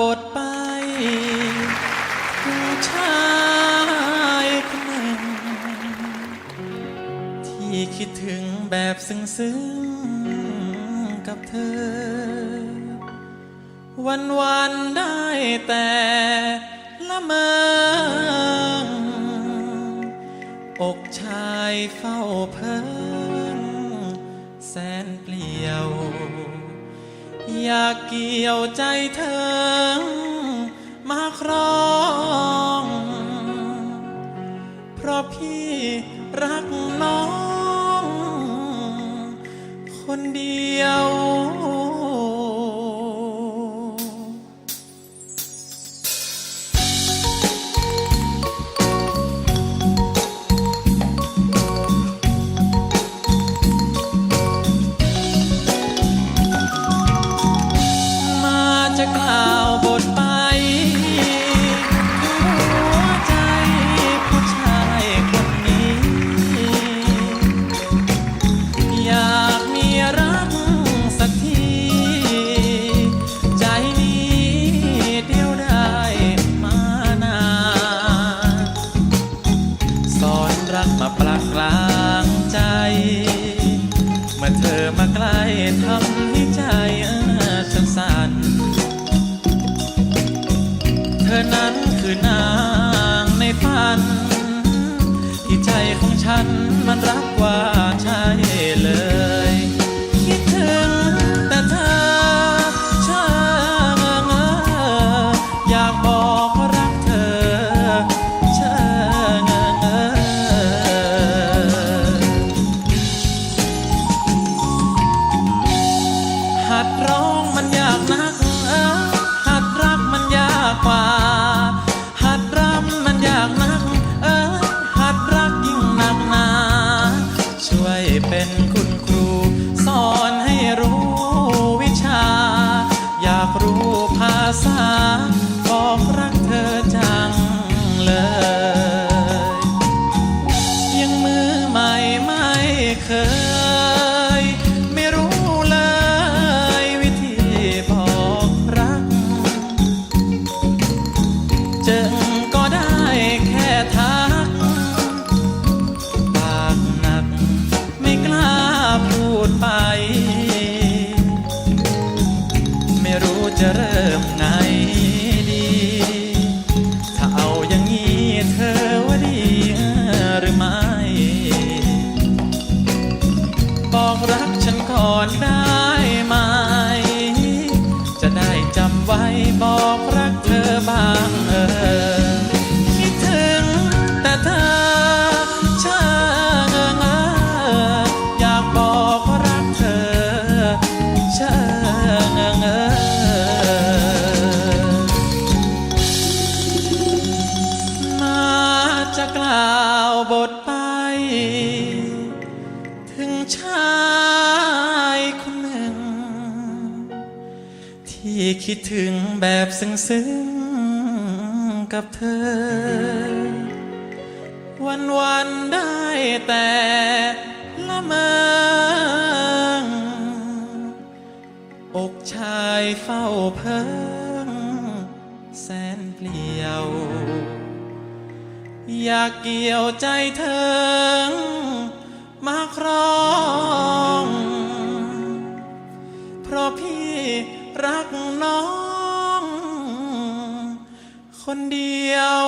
บทไปผู้ชายคนหนึ่ง ที่คิดถึงแบบซึ้งๆกับเธอ วันวันๆได้แต่ละเมองอกชายเฝ้าเพิ่งแสนเปลี่ยว อยากเกี่ยวใจเธอ มาครอง เพราะพี่รัก มาปลักลางใจ เมื่อเธอมาใกล้ทำให้ใจฉันสั่นเธอนั้นคือนางในฝัน ที่ใจของฉันมันรักากรู้ภาษา บอกรักเธอจังเลย ยังมือใหม่ไม่เคย ไม่รู้เลยวิธีบอกรักจึง ชายคนหนึ่ง ที่คิดถึงแบบซึ้งๆกับเธอ วันวันๆได้แต่ละเมองอกชายเฝ้าเพิ่งแสนเปลี่ยว อยากเกี่ยวใจเธอ มาครอง เพราะพี่รักน้อง คนเดียว